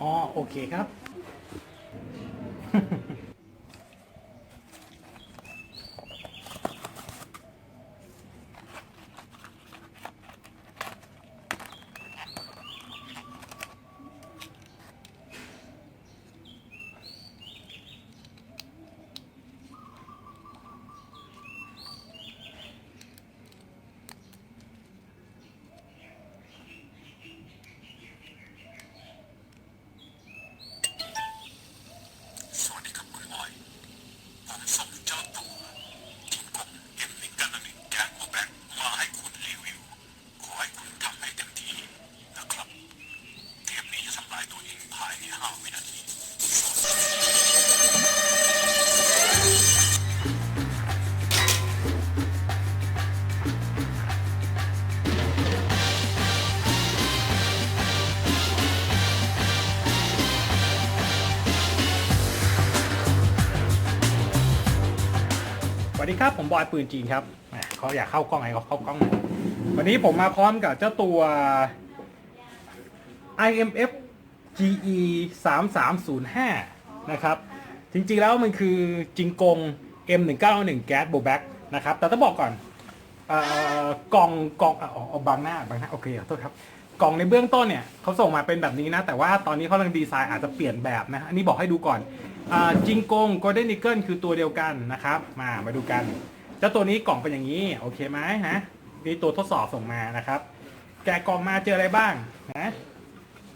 อ๋อโอเคครับ ดีครับ ผมบอยปืนจีนครับเขาอยากเข้ากล้องไงเขาเข้ากล้อง วันนี้ผมมาพร้อมกับเจ้าตัว IMF GE 3305นะครับ จริงๆแล้วมันคือจิงกง M191 แก๊สโบแบ็กนะครับ แต่ต้องบอกก่อนออกล่องกล่องอ๋อเอาบางหน้าบางหน้า โอเคขอโทษครับกล่องในเบื้องต้นเนี่ยเขาส่งมาเป็นแบบนี้นะ แต่ว่าตอนนี้เขากำลังดีไซน์อาจจะเปลี่ยนแบบนะ อันนี้บอกให้ดูก่อน จิงกง Golden Eagle คือตัวเดียวกันนะครับ มามาดูกัน เจ้าตัวนี้กล่องเป็นอย่างนี้โอเคไหมนะนี่ตัวทดสอบส่งมานะครับ แกะกล่องมาเจออะไรบ้างนะ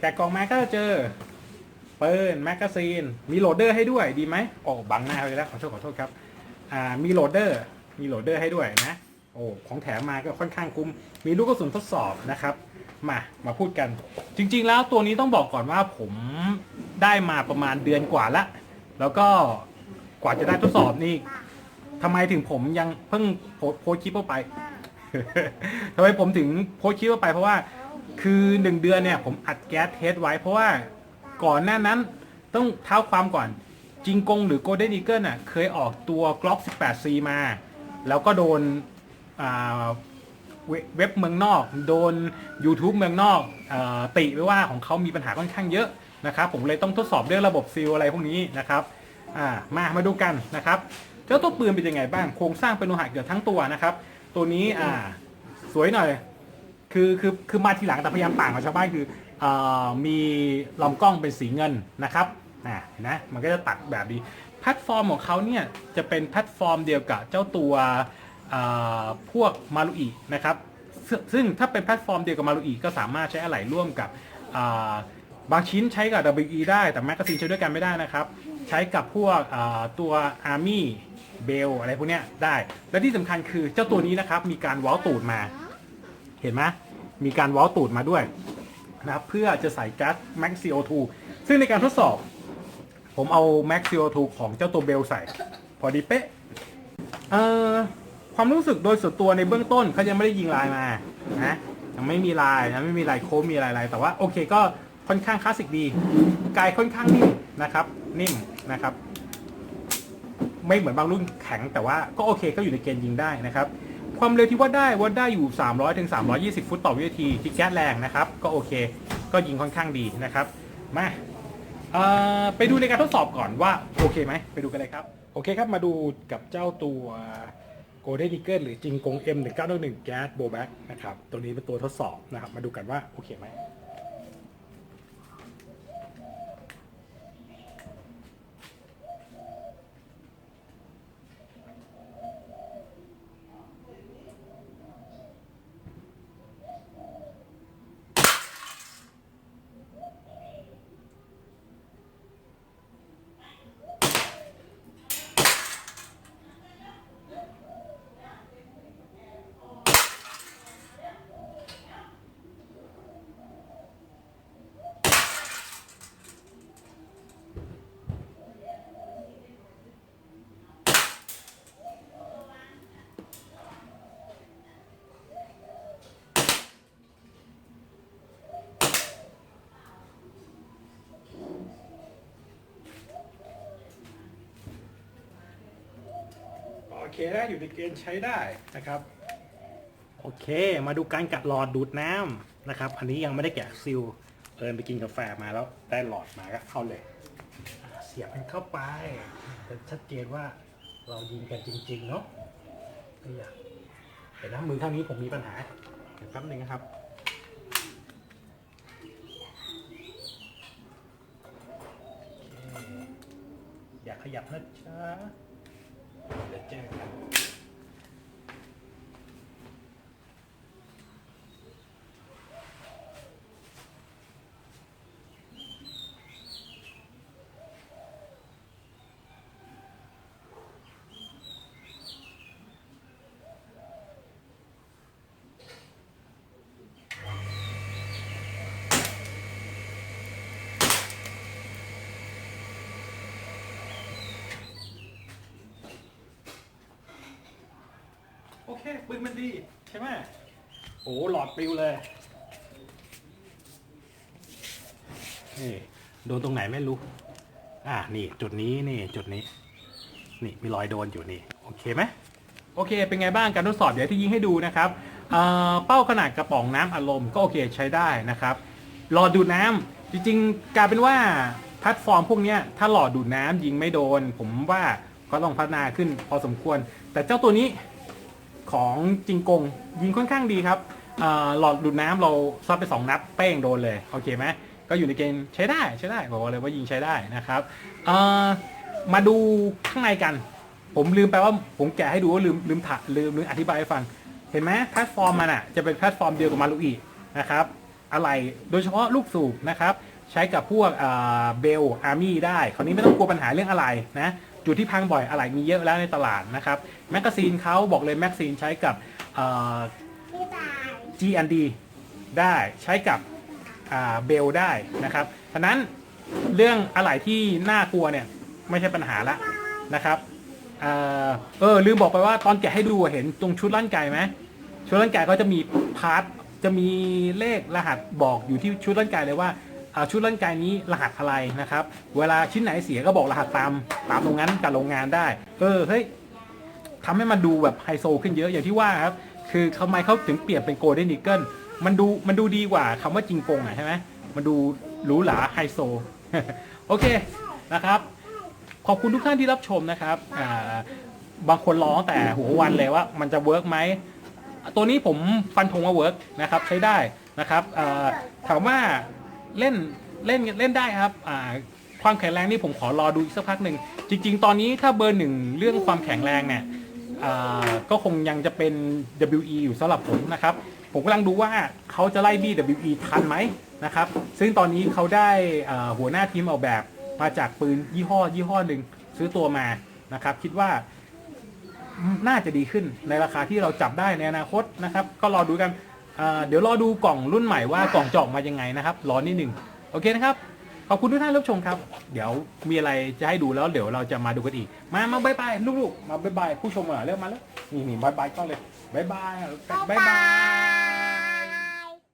แกะกล่องมาก็จะเจอปืนแมกกาซีน มีโหลดเดอร์ให้ด้วยดีไหมโอ้บังหน้าไปแล้วขอโทษขอโทษครับอ่ามีโหลดเดอร์มีโหลดเดอร์ให้ด้วยนะโอ้ของแถมมาก็ค่อนข้างคุ้ม มีลูกกระสุนทดสอบนะครับ มามาพูดกัน จริง ๆ แล้วตัวนี้ต้องบอกก่อนว่าผมได้มาประมาณเดือนกว่าละ แล้วก็กว่าจะได้ทดสอบนี่ทำไมถึงผมยังเพิ่งโพสต์โพสต์คลิปเข้าไป ทำไมผมถึงโพสต์คลิปเข้าไปเพราะว่าคือหนึ่งเดือนเนี่ยผมอัดแก๊สเทสไว้ เพราะว่าก่อนหน้านั้นต้องเท้าความก่อนจิงกงหรือ Golden Eagle น่ะเคยออกตัว Glock 18C มา แล้วก็โดนอ่าเวเว็บเมืองนอก โดน YouTube เมืองนอกออติไว้ว่าของเขามีปัญหาค่อนข้างเยอะ นะครับผมเลยต้องทดสอบเรื่องระบบซีลอะไรพวกนี้นะครับอ่ามามาดูกันนะครับเจ้าตัวปืนเป็นยังไงบ้างโครงสร้างเป็นโลหะเกือบทั้งตัวนะครับ ตัวนี้อ่าสวยหน่อย คือคือคือมาทีหลังแต่พยายามต่างกับชาวบ้านคือเออมีลำกล้องเป็นสีเงินนะครับอ่าเห็นะมันก็จะตัดแบบดีแพลตฟอร์มของเขาเนี่ยจะเป็นแพลตฟอร์มเดียวกับเจ้าตัวพวกมารุอินะครับซึ่งถ้าเป็นแพลตฟอร์มเดียวกับมารุอิก็สามารถใช้อะไหล่ร่วมกับ บางชิ้นใช้กับ WE ได้แต่แมกกาซีนใช้ด้วยกันไม่ได้นะครับ ใช้กับพวกตัว Army เบลอะไรพวกเนี้ยได้ และที่สำคัญคือเจ้าตัวนี้นะครับ มีการว้าตูดมา เห็นไหมมีการว้าตูดมาด้วยนะครับเพื่อจะใส่ก๊าซ Max CO2 ซึ่งในการทดสอบ ผมเอา Max CO2 ของเจ้าตัวเบลใส่ พอดีเป๊ะเอ่อความรู้สึกโดยส่วนตัวในเบื้องต้นเขายังไม่ได้ยิงลายมานะยังไม่มีลายนะไม่มีลายโค้งมีลายอะไรแต่ว่าโอเคก็ ค่อนข้างคลาสสิกดี กายค่อนข้างนิ่มนะครับ นิ่มนะครับ ไม่เหมือนบางรุ่นแข็งแต่ว่าก็โอเคก็อยู่ในเกณฑ์ยิงได้นะครับ ความเร็วที่วัดได้วัดได้อยู่ 300ถึง320 ฟุตต่อวินาทีที่แก๊สแรงนะครับ ก็โอเค ก็ยิงค่อนข้างดีนะครับ มาไปดูในการทดสอบก่อนว่าโอเคไหมไปดูกันเลยครับ โอเคครับมาดูกับเจ้าตัว Golden Eagle หรือจิงกง M1911 Gas Blowback นะครับ ตัวนี้เป็นตัวทดสอบนะครับ มาดูกันว่าโอเคไหม เคได้อยู่ในเกณฑ์ใช้ได้นะครับ โอเค มาดูการกัดหลอดดูดน้ำนะครับ อันนี้ยังไม่ได้แกะซิลเอิญไปกินกาแฟมาแล้วได้หลอดมาก็เข้าเลย เสียบมันเข้าไปจะชัดเจนว่าเรายิงกันจริง ๆ เนาะนี่อะเห็นนะมือข้างนี้ผมมีปัญหาเดี๋ยวแป๊บนึงนะครับ อย่าขยับนะจ๊ะ เดี๋ยวเจอกัน โอเค ปืนมันดี ใช่ไหมโอ้หลอดปลิวเลย นี่ โดนตรงไหนไม่รู้ อ่านี่ จุดนี้ นี่ จุดนี้ นี่ มีรอยโดนอยู่นี่ โอเคไหม โอเค เป็นไงบ้างการทดสอบเดี๋ยวที่ยิงให้ดูนะครับเอ่อเป้าขนาดกระป๋องน้ำอารมณ์ก็โอเคใช้ได้นะครับหลอดดูดน้ำจริงๆกลายเป็นว่าแพลตฟอร์มพวกนี้ถ้าหลอดดูดน้ำยิงไม่โดน ผมว่าก็ต้องพัฒนาขึ้นพอสมควร แต่เจ้าตัวนี้ ของจิงกง ยิงค่อนข้างดีครับหลอดดูดน้ำเราซัดไป 2 นัดเป้งโดนเลยโอเคไหมก็อยู่ในเกณฑ์ใช้ได้ใช้ได้บอกเลยว่ายิงใช้ได้นะครับมาดูข้างในกัน ผมลืมไปว่าผมแกะให้ดูว่าลืมลืมถาลืมลืมอธิบายให้ฟัง เห็นไหมแพลตฟอร์มมันอะจะเป็นแพลตฟอร์มเดียวกับมารุอีนะครับอะไรโดยเฉพาะลูกสูบนะครับใช้กับพวกเบลอาร์มี่ได้ คราวนี้ไม่ต้องกลัวปัญหาเรื่องอะไรนะ จุดที่พังบ่อยอะไรมีเยอะแล้วในตลาดนะครับแมกกาซีนเขาบอกเลยแมกกาซีนใช้กับเอ่อพี่ตาย G&D ได้ใช้กับเบลได้นะครับฉะนั้นเรื่องอะไรที่น่ากลัวเนี่ยไม่ใช่ปัญหาละนะครับเออลืมบอกไปว่าตอนแกะให้ดูเห็นตรงชุดร่างกายไหมชุดร่างกายเขาจะมีพาร์ทจะมีเลขรหัสบอกอยู่ที่ชุดร่างกายเลยว่า ชุดร่างกายนี้รหัสอะไรนะครับ เวลาชิ้นไหนเสียก็บอกรหัสตามตามตรงนั้นกับโรงงานได้ เออเฮ้ยทำให้มันดูแบบไฮโซขึ้นเยอะอย่างที่ว่าครับ คือทำไมเขาถึงเปลี่ยนเป็นโกลเด้น e ีเกิลมันดูมันดูดีกว่าคำว่าจริงกงอะใช่ไหมมันดูหรูหราไฮโซ โอเคนะครับ ขอบคุณทุกท่านที่รับชมนะครับอ่าบางคนร้องแต่หัววันเลยว่ามันจะเวิร์กไหมตัวนี้ผมฟันธงว่าเวิร์กนะครับใช้ได้นะครับถามว่า เล่นเล่นเล่นได้ครับอ่าความแข็งแรงนี่ผมขอรอดูอีกสักพักหนึ่งจริง ๆ ตอนนี้ถ้าเบอร์หนึ่งเรื่องความแข็งแรงเนี่ยก็คงยังจะเป็น WE อยู่สำหรับผมนะครับ ผมกำลังดูว่าเขาจะไล่บี้ WE ทันไหมนะครับ ซึ่งตอนนี้เขาได้หัวหน้าทีมออกแบบมาจากปืนยี่ห้อยี่ห้อหนึ่งซื้อตัวมานะครับ คิดว่าน่าจะดีขึ้นในราคาที่เราจับได้ในอนาคตนะครับ ก็รอดูกัน อ่าเดี๋ยวรอดูกล่องรุ่นใหม่ว่ากล่องจะออกมายังไงนะครับ รอนิดหนึ่งโอเคนะครับ ขอบคุณทุกท่านรับชมครับ เดี๋ยวมีอะไรจะให้ดูแล้วเดี๋ยวเราจะมาดูกันอีก มามาบายบายลูกๆ มาบายบายผู้ชมเหรอเริ่มมาแล้วนี่นี่บายบายกล้องเลยบายบายบายบาย